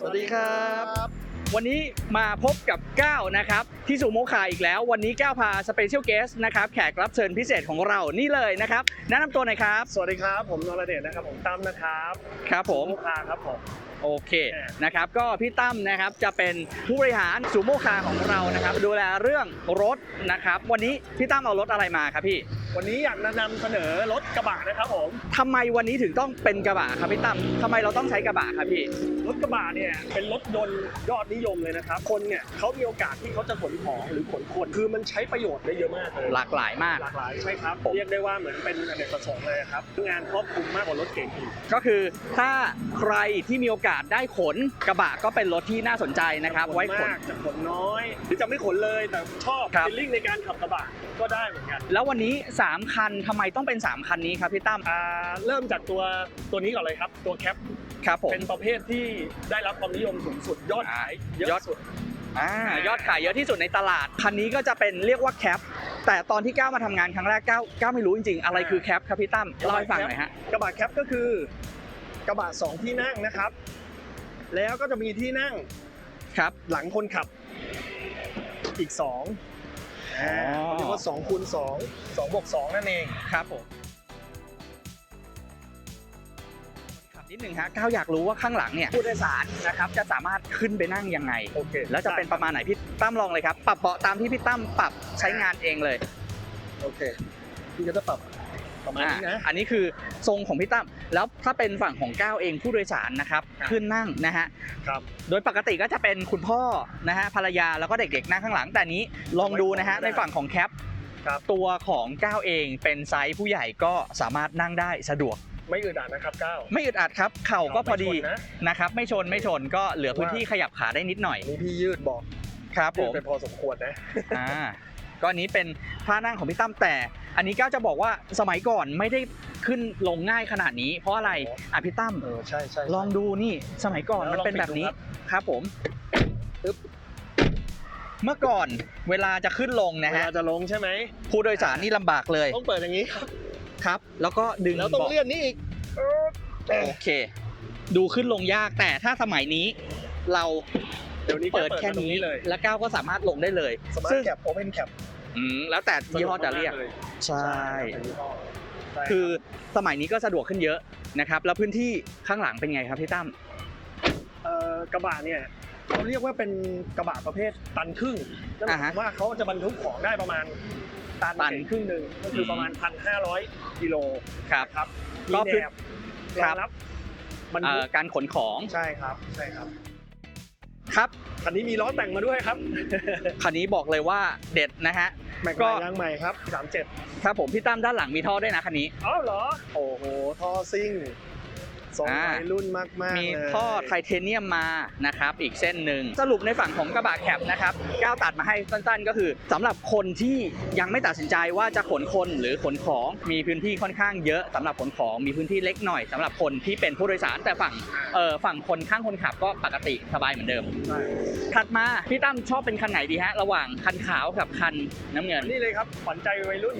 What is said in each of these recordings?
สวัสดีครับบวันนี้มาพบกับก้าวนะครับ ที่สุโมคาอีกแล้ว วันนี้ก้าวพาสเปเชียลเกสนะครับแขกรับเชิญพิเศษของเรานี่เลยนะครับ แนะนำตัวหน่อยครับ สวัสดีครับ ผมนรเดชนะครับ ผมตั้มนะครับครับผมลูกค้าครับผม โอเคนะครับก็พี่ตั้มนะครับจะเป็นผู้บริหารสุโมคาของเรานะครับ ดูแลเรื่องรถนะครับ วันนี้พี่ตั้มเอารถอะไรมาครับพี่ วันนี้อยากนำเสนอรถกระบะนะครับผมทำไมวันนี้ถึงต้องเป็นกระบะครับพี่ตั้มทำไมเราต้องใช้กระบะครับพี่ รถกระบะเนี่ยเป็นรถยนต์ยอดนิยมเลยนะครับ คนเนี่ยเขามีโอกาสที่เขาจะขนของหรือขนคนคือมันใช้ประโยชน์ได้เยอะมากเลยหลากหลายมาก หลากหลายใช่ครับผมเรียกได้ว่าเหมือนเป็นอเนกประสงค์เลยครับงานครอบคลุมมากกว่ารถเก๋งอีกก็คือถ้าใครที่มีโอกาสได้ขนกระบะก็เป็นรถที่น่าสนใจนะครับ ไว้ขนมากจะขนน้อย หรือจะไม่ขนเลยแต่ชอบครับ ฟีลลิ่งในการขับกระบะก็ได้เหมือนกัน แล้ววันนี้3 คันทำไมต้องเป็น 3 คันนี้ครับพี่ตั้ม อ่าเริ่มจากตัวตัวนี้ก่อนเลยครับ ตัวแคปครับผมเป็นประเภทที่ได้รับความนิยมสูงสุดยอดขายเยยอด อะสุด อ่ายอดขายเยอะที่สุดในตลาด คันนี้ก็จะเป็นเรียกว่าแคป แต่ตอนที่ก้าวมาทำงานครั้งแรกก้าวก้าวไม่รู้จริงๆ อะไรคือแคปครับพี่ตั้มเล่าให้ฟังหน่อยฮะ กระบะแคปก็คือกระบะสองที่นั่งนะครับ แล้วก็จะมีที่นั่งครับ หลังคนขับอีกสอง อ๋อเขาเรียกว่า2คูณ2 2บวก2นั่นเองครับผมขับนิดหนึ่งฮะก้าวอยากรู้ว่าข้างหลังเนี่ยผู้โดยสารนะครับจะสามารถขึ้นไปนั่งยังไง โอเคแล้วจะเป็นประมาณไหนพี่ตั้มลองเลยครับ ปรับเบาะตามที่พี่ตั้มปรับใช้งานเองเลย โอเคพี่ก็จะปรับ ประมาณนี้นะอะอันนี้คือทรงของพี่ตั้ม แล้วถ้าเป็นฝั่งของก้าวเองผู้โดยสารนะครับครับ ขึ้นนั่งนะฮะครับโดยปกติก็จะเป็นคุณพ่อนะฮะภรรยาแล้วก็เด็กๆนั่งข้างหลัง แต่นี้ลองดูนะฮะไว้ก่อนก็ได้ในฝั่งของแคปครับตัวของก้าวเองเป็นไซส์ผู้ใหญ่ก็สามารถนั่งได้สะดวกไม่อึดอัดนะครับก้าวไม่อึดอัดครับเข่าก็พอดีไม่ชนนะนะครับไม่ชนไม่ชนก็เหลือพื้นที่ขยับขาได้นิดหน่อยนี่พี่ยืดบอกครับผยืดมไปพอสมควรนะอ่าก็อันนี้เป็นท่านั่งของพี่ตั้มแต่ อันนี้ก้าวจะบอกว่าสมัยก่อนไม่ได้ขึ้นลงง่ายขนาดนี้ เพราะอะไรอ๋ออะพี่ตั้มเออใช่ใช่ลองดูนี่สมัยก่อนแล้วมันเป็นแบบนี้ลองปิดดูครับครับผมปึ๊บเมื่อก่อนเวลาจะขึ้นลงนะเวฮะลาจะลงใช่ไหมผู้โดยสารนี่ลำบากเลยต้องเปิดอย่างนี้ครับครับ แล้วก็ดึงแล้วต้องเบาะเลื่อนนี่อีกเออโอเค ดูขึ้นลงยากแต่ถ้าสมัยนี้เราเดี๋ยวนี้เปิดเปิดแค่มาตรงนี้นี้เลย แล้วก้าวก็สามารถลงได้เลยสมาร์ซึ่ทงแคปโอเพนแคปอืมแล้วแต่ยี่ห้อจะเรียก ใช่คือสมัยนี้ก็สะดวกขึ้นเยอะนะครับ แล้วพื้นที่ข้างหลังเป็นไงครับพี่ตั้ม เอ่อกระบะเนี่ยเขาเรียกว่าเป็นกระบะประเภทตันครึ่งนั่นหมายความว่าเขาจะบรรทุกของได้ประมาณตันตันเศษครึ่งหนึ่งก็คือประมาณพันห้าร้อยกิโลครับ ครับก็มีคือแนบครรัอบงรับ บรรเอ่ทุอกการขนของ ใช่ครับใช่ครับ ครับคันนี้มีล้อแต่งมาด้วยครับ คันนี้บอกเลยว่าเด็ดนะฮะแม็กก็ลายยางใหม่ครับ37ครับผมพี่ตั้มด้านหลังมีท่อด้วยนะคันนี้อ้าวเหรอ โอ้โห ท่อซิ่ง ทรงอ่าวัยรุ่นมากๆมีเลยท่อไทเทเนียมมานะครับ อีกเส้นหนึ่งสรุปในฝั่งของกระบะแคปนะครับก้าวตัดมาให้สั้นๆ ก็คือสำหรับคนที่ยังไม่ตัดสินใจว่าจะขนคนหรือขนของมีพื้นที่ค่อนข้างเยอะสำหรับขนของมีพื้นที่เล็กหน่อยสำหรับคนที่เป็นผู้โดยสารแต่ฝั่งเอ่อฝั่งคนข้างคนขับก็ปกติสบายเหมือนเดิมใช่ ถัดมาพี่ตั้มชอบเป็นคันไหนดีฮะ ระหว่างคันขาวกับคันน้ำเงิน นี่เลยครับขวัญใจวัยรุ่น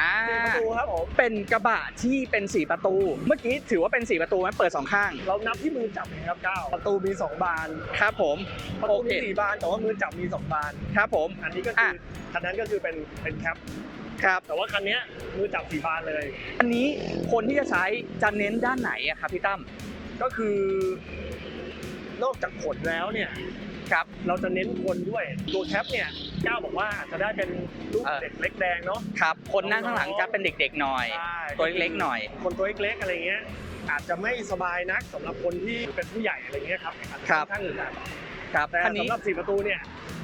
อ่า สี่ประตูครับผม เป็นกระบะที่เป็น 4 ประตู เมื่อกี้ถือว่าเป็น 4 ประตูไหมเปิด 2 ข้าง เรานับที่มือจับเองครับก้าวประตูมี2บาน ครับผม ประโอตูเค มีสี่บานแต่ว่ามือจับมี2บาน ครับผม อันนี้ก็คืออะคันนั้นก็คือเป็นเป็นแคป ครับ แต่ว่าคันเนี้ยมือจับสี่บานเลย อันนี้คนที่จะใช้จะเน้นด้านไหนอะครับพี่ตั้ม ก็คือนอกจากขนแล้วเนี่ย ครับ เราจะเน้นคนด้วยตัวแคปเนี่ยก้าวบอกว่าจะได้เป็นลูกเออเด็กเล็กแดงเนาะครับ คนนั่งข้างหลังจะเป็นเด็กๆหน่อยใช่ตัวเล็กๆหน่อย คนตัวเล็กๆอะไรเงี้ยอาจจะไม่สบายนักสำหรับคนที่เป็นผู้ใหญ่อะไรเงี้ยครับอาจจะครับค่อนข้างอึดอัดครับแต่คันนี้สำหรับสี่ประตูเนี่ย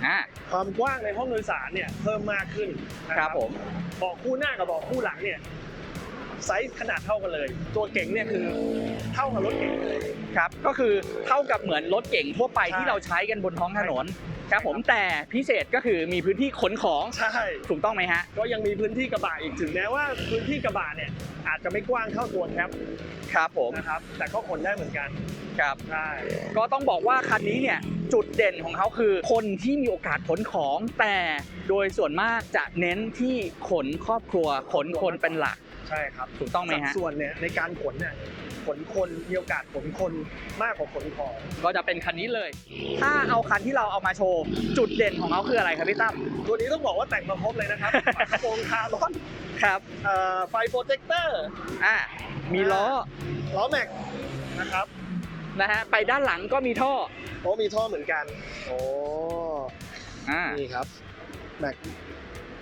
อ่าความกว้างในห้องโดยสารเนี่ยเพิ่มมากขึ้นนะครับผมเบาะคู่หน้ากับเบาะคู่หลังเนี่ย ไซส์ขนาดเท่ากันเลย ตัวเก๋งเนี่ยคือเท่ากับรถเก๋งเลย ครับ ก็คือเท่ากับเหมือนรถเก่งทั่วไปใช่ที่เราใช้กันบนท้องถนนครับผมใช่ครับแต่พิเศษก็คือมีพื้นที่ขนของใช่ถูกต้องไหมฮะ ก็ยังมีพื้นที่กระบะอีกถึงแม้ว่าพื้นที่กระบะเนี่ยอาจจะไม่กว้างเท่าตัวแคปครับผมนะครับแต่ก็ขนได้เหมือนกันครับใช่ก็ต้องบอกว่าคันนี้เนี่ยจุดเด่นของเขาคือ คนที่มีโอกาสขนของแต่โดยส่วนมากจะเน้นที่ขนครอบครัวขนคนเป็นหลัก ใช่ครับถูกต้องไหมสัดฮะ ส่วนเนี่ยในการขนเนี่ยขนคนมีโอกาสขนคนมากกว่าขนของ ก็จะเป็นคันนี้เลย ถ้าเอาคันที่เราเอามาโชว์ จุดเด่นของเขาคืออะไรครับพี่ตั้ม ตัวนี้ต้องบอกว่าแต่งมาครบเลยนะครับ ฝากระโปรงคาร์บอนครับ เอ่อไฟโปรเจคเตอร์อ่า มีล้อ ล้อแม็กนะครับนะฮะ ไปด้านหลังก็มีท่อ โอ้มีท่อเหมือนกัน โอ้ อ่า นี่ครับแม็ก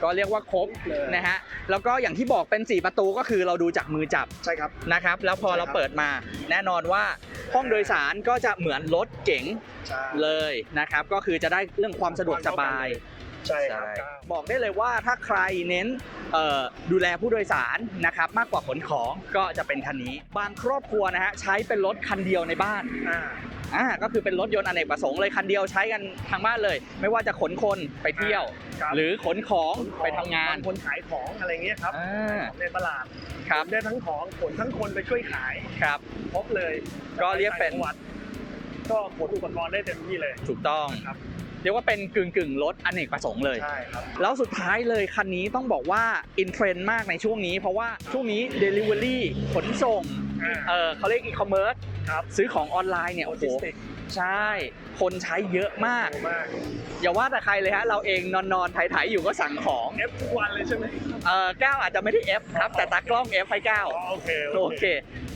ก็เรียกว่าครบเลยนะฮะแล้วก็อย่างที่บอกเป็น 4 ประตูก็คือเราดูจากมือจับใช่ครับนะครับ แล้วพอใช่ครับเราเปิดมาแน่นอนว่าห้องโดยสารก็จะเหมือนรถเก๋งใช่เลยนะครับ ก็คือจะได้เรื่องความสะดวกสบาย ใช่ครับ บอกได้เลยว่าถ้าใครเน้นเอ่อดูแลผู้โดยสารนะครับมากกว่าขนของก็จะเป็นคันนี้ บางครอบครัวนะฮะใช้เป็นรถคันเดียวในบ้านอ่าอ่าก็คือเป็นรถยนต์อเนกประสงค์เลยคันเดียวใช้กันทางบ้านเลย ไม่ว่าจะขนคนไปเที่ยวครับหรือขนของไปทำงานบคนขายของอะไรเงี้ยครับอ่าของในตลาดครับได้ทั้งของขนทั้งคนไปช่วยขายครับครบเลย ก็เรียกเป็นจังหวัดก็ขนอุปกรณ์ได้เต็มที่เลย ถูกต้องครับ เรียกว่าเป็นกึ่งกึ่งๆรถอเนกประสงค์เลย ใช่ครับ แล้วสุดท้ายเลยคันนี้ต้องบอกว่าอินเทรนด์มากในช่วงนี้ เพราะว่าช่วงนี้ Delivery ขนส่งอ่า เออเขาเรียกอีคอมเมิร์ซครับ ซื้อของออนไลน์เนี่ยโลโอ้โหจิสติกใช่ คนใช้เยอะมาก มากอย่าว่าแต่ใครเลยฮะ เราเองนอนนอนๆไถ่ายๆอยู่ก็สั่งของเอฟทุกวันเลยใช่ไหมเอ่อก้าวอาจจะไม่ได้ F ครับ แต่ตากล้อง F ให้ก้าวอ๋อโอเคโอเค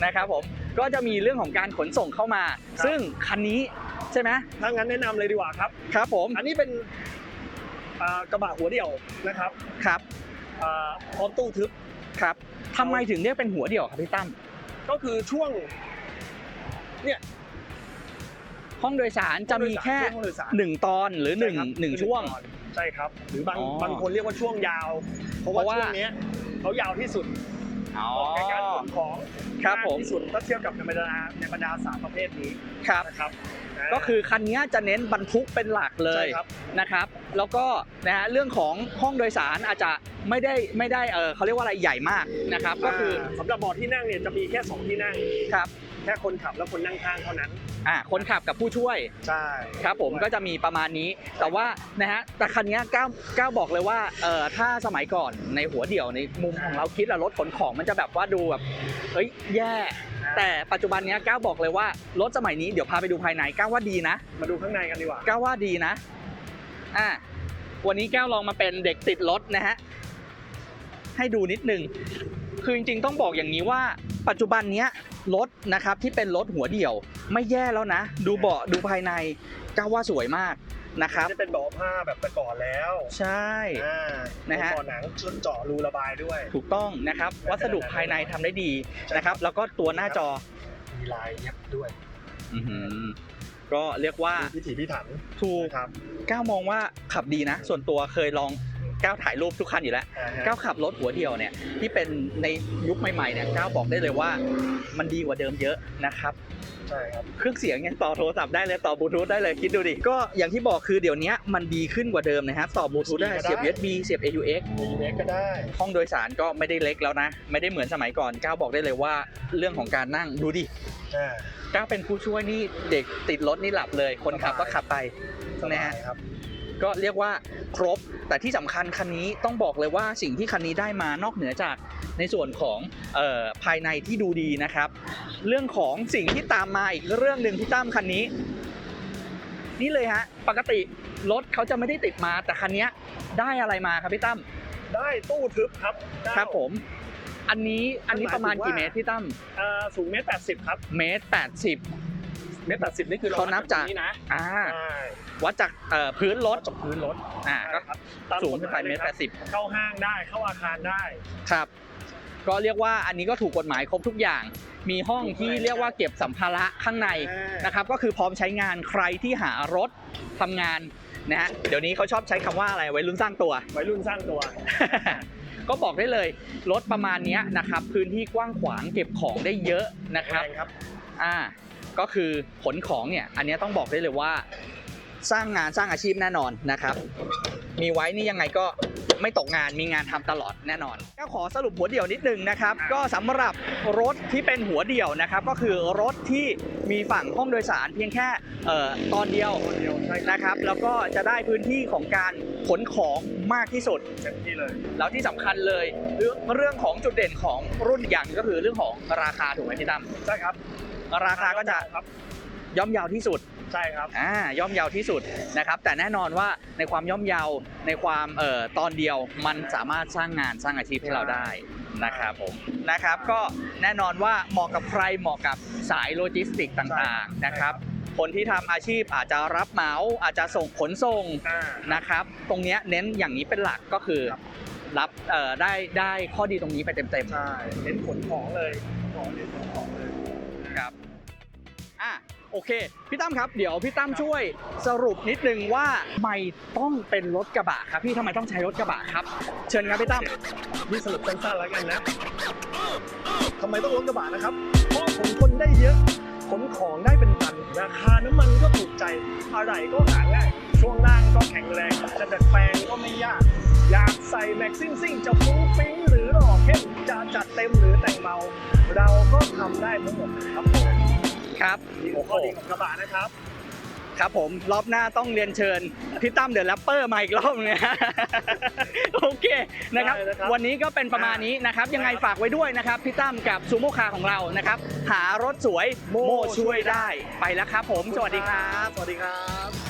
นะครับผม ก็จะมีเรื่องของการขนส่งเข้ามา ครับ ซึ่งคันนี้ใช่ไหมถ้างั้นแนะนำเลยดีกว่าครับ ครับผมอันนี้เป็นอ่ากระบะหัวเดี่ยวนะครับครับอ่าพร้อมตู้ทึบ ครับทำไมถึงเรียกเป็นหัวเดี่ยวครับพี่ตั้มก็คือช่วงห้องโดยสารจะมีแค่ห้องโดยสารหนึ่งตอนหรือหนึ่งใครับหนึ่งช่วง ใช่ครับ หรือบางอ๋อบางคนเรียกว่าช่วงยาว เพราะเพว่าราะว่าช่วงเนี้ยเขายาวที่สุดอ๋อ ในการขนของ ครับมากผมที่สุดถ้าเทียบกับในบรรดาในบรรดาสามประเภทนี้ครับ นะครับก็คือคันนี้จะเน้นบรรทุกเป็นหลักเลใช่ยครับ นะครับ แล้วก็นะฮะเรื่องของห้องโดยสารอาจจะไม่ได้ไม่ได้เออเขาเรียกว่าอะไรใหญ่มากนะครับ ก็คือสำหรับเบาะที่นั่งเนี่ยจะมีแค่สองที่นั่ง ครับ แค่คนขับและคนนั่งข้างเท่านั้น อ่าคนขับกับผู้ช่วย ใช่ครับผมก็จะมีประมาณนี้ แต่ว่านะฮะแต่คันนี้ก้าวก้าวบอกเลยว่าเออถ้าสมัยก่อนในหัวเดี่ยวในมุมของเราคิดอะรถขนของมันจะแบบว่าดูแบบเฮ้ยแย่ แต่ปัจจุบันเนี้ยก้าวบอกเลยว่ารถสมัยนี้เดี๋ยวพาไปดูภายในก้าวว่าดีนะ มาดูข้างในกันดีกว่าก้าวว่าดีนะอ่าวันนี้ก้าวลองมาเป็นเด็กติดรถนะฮะให้ดูนิดนึงคือจริงๆต้องบอกอย่างนี้ว่า ปัจจุบันเนี้ยรถนะครับที่เป็นรถหัวเดี่ยวไม่แย่แล้วนะ ดูเบาะดูภายในก้าวว่าสวยมากนะครับจะเป็นเบาะผ้าแบบแต่ก่อนแล้ว ใช่อ่านะฮะเบาะหนังชุดเจาะรูระบายด้วย ถูกต้องนะครับ วัสดุภายในทำได้ดีนะครับ แล้วก็ตัวหน้าจอมีลายเย็บด้วยอื้อหือก็เรียกว่าพิถีพิถันถูกครับก้าวมองว่าขับดีนะ ส่วนตัวเคยลอง ก้าวถ่ายรูปทุกคันอยู่แล้วอ่าฮะก้าวขับรถหัวเดียวเนี่ยที่เป็นในยุคใหม่ๆเนี่ยก้าวบอกได้เลยว่ามันดีกว่าเดิมเยอะนะครับใช่ครับเครื่องเสียงยังต่อโทรศัพท์ได้เลยต่อบลูทูธได้เลยคิดดูดิก็อย่างที่บอกคือเดี๋ยวนี้มันดีขึ้นกว่าเดิมนะฮะต่อบลูทูธได้เสียบ USB เสียบ AUX มีเล็กก็ได้ห้องโดยสารก็ไม่ได้เล็กแล้วนะ ไม่ได้เหมือนสมัยก่อนก้าวบอกได้เลยว่าเรื่องของการนั่งดูดิอ่าก้าวเป็นผู้ช่วยนี่เด็กติดรถนี่หลับเลย คนขับก็ขับไปสบายครับ ก็เรียกว่าครบ แต่ที่สำคัญคันนี้ต้องบอกเลยว่าสิ่งที่คันนี้ได้มานอกเหนือจากในส่วนของเออภายในที่ดูดีนะครับ เรื่องของสิ่งที่ตามมาอีกเรื่องหนึ่งที่ตั้มคันนี้ นี่เลยฮะปกติรถเขาจะไม่ได้ติดมา แต่คันนี้ได้อะไรมาครับพี่ตั้มได้ตู้ทึบครับครับผมอันนี้อันนี้ประมาณกี่เมตรพี่ตั้มอ่าสูงเมตรแปดสิบครับ เมตรแปดสิบเมตรแปดสิบนี่คือเขานับจากนี้นะอ่าใช่ วัดจากเอ่อพื้นรถจากพื้นรถอ่าก็ครับตามสูงขึ้นไปเมตรแปดสิบเข้าห้างได้เข้าอาคารได้ครับ ก็เรียกว่าอันนี้ก็ถูกกฎหมายครบทุกอย่าง มีห้องที่เรียกว่าเก็บสัมภาระข้างในนะครับ ก็คือพร้อมใช้งานใครที่หารถทำงานนะฮะเดี๋ยวนี้เขาชอบใช้คำว่าอะไรไว้รุ่นสร้างตัววัยรุ่นสร้างตัว ก็บอกได้เลยรถประมาณเนี้ยนะครับ พื้นที่กว้างขวางเก็บของได้เยอะนะครับแรงครับอ่าก็คือขนของเนี่ยอันเนี้ยต้องบอกได้เลยว่า สร้างงานสร้างอาชีพแน่นอนนะครับ มีไว้นี่ยังไงก็ไม่ตกงานมีงานทำตลอดแน่นอน ก็ขอสรุปหัวเดี่ยวนิดนึงนะครับ ก็สำหรับรถที่เป็นหัวเดี่ยวนะครับ ก็คือรถที่มีฝั่งห้องโดยสารเพียงแค่เอ่อตอนเดียวเดียวใช่ครับนะครับ แล้วก็จะได้พื้นที่ของการขนของมากที่สุดเต็มที่เลยแล้วที่สำคัญเลยเรื่องเรื่องของจุดเด่นของรุ่นอีกอย่างหนึ่งก็คือเรื่องของราคาถูกไหมพี่ตั้มใช่ครับ ราคาก็จะครับย่อมเยาวที่สุด ใช่ครับอ่าย่อมเยาวที่สุดนะครับ แต่แน่นอนว่าในความย่อมเยาวในความเอ่อตอนเดียวมันสามารถสร้างงานสร้างอาชีพให้เราได้นะครับผมนะครับก็แน่นอนว่าเหมาะกับใครเหมาะกับสายโลจิสติกต่างๆนะครับ คนที่ทำอาชีพอาจจะรับเหมาอาจจะส่งขนส่งอ่า นะครับ ตรงเนี้ยเน้นอย่างนี้เป็นหลักก็คือ ครับ รับเอ่อได้ได้ข้อดีตรงนี้ไปเต็มใช่เน้นขนของเลย ของเน้นขนของเลย ๆครับอะ โอเค พี่ตั้มครับ เดี๋ยวพี่ตั้มช่วยสรุปนิดนึงว่าทำไมต้องเป็นรถกระบะครับพี่ทำไมต้องใช้รถกระบะครับ เชิญครับพี่ตั้มนี่สรุปสั้นๆแล้วกันนะทำไมต้องรถกระบะนะครับ เพราะขนคนได้เยอะขนของได้เป็นตัน ราคาน้ำมันก็ถูกใจ อะไรก็หาง่ายช่วงล่างก็แข็งแรง จะดัดแปลงก็ไม่ยาก อยากใส่แม็กซิ่งซิ่งจะฟุ้งฟิ้งหรือหล่อเข้มจะจัดเต็มหรือแต่งเบาเราก็ทำได้ทั้งหมดครับผม ครับนี่คือข้อดีของกระบะนะครับ ครับผมรอบหน้าต้องเรียนเชิญพี่ตั้มเดอะแรปเปอร์มาอีกรอบนึงนะโอเคนะครับ ได้นะครับ วันนี้ก็เป็นประมาณนี้นะครับ ยังไงฝากไว้ด้วยนะครับพี่ตั้มกับซูโม่คาร์ของเรานะครับ หารถสวยโมช่วยได้ไปแล้วครับผมสวัสดีครับ สวัสดีครับ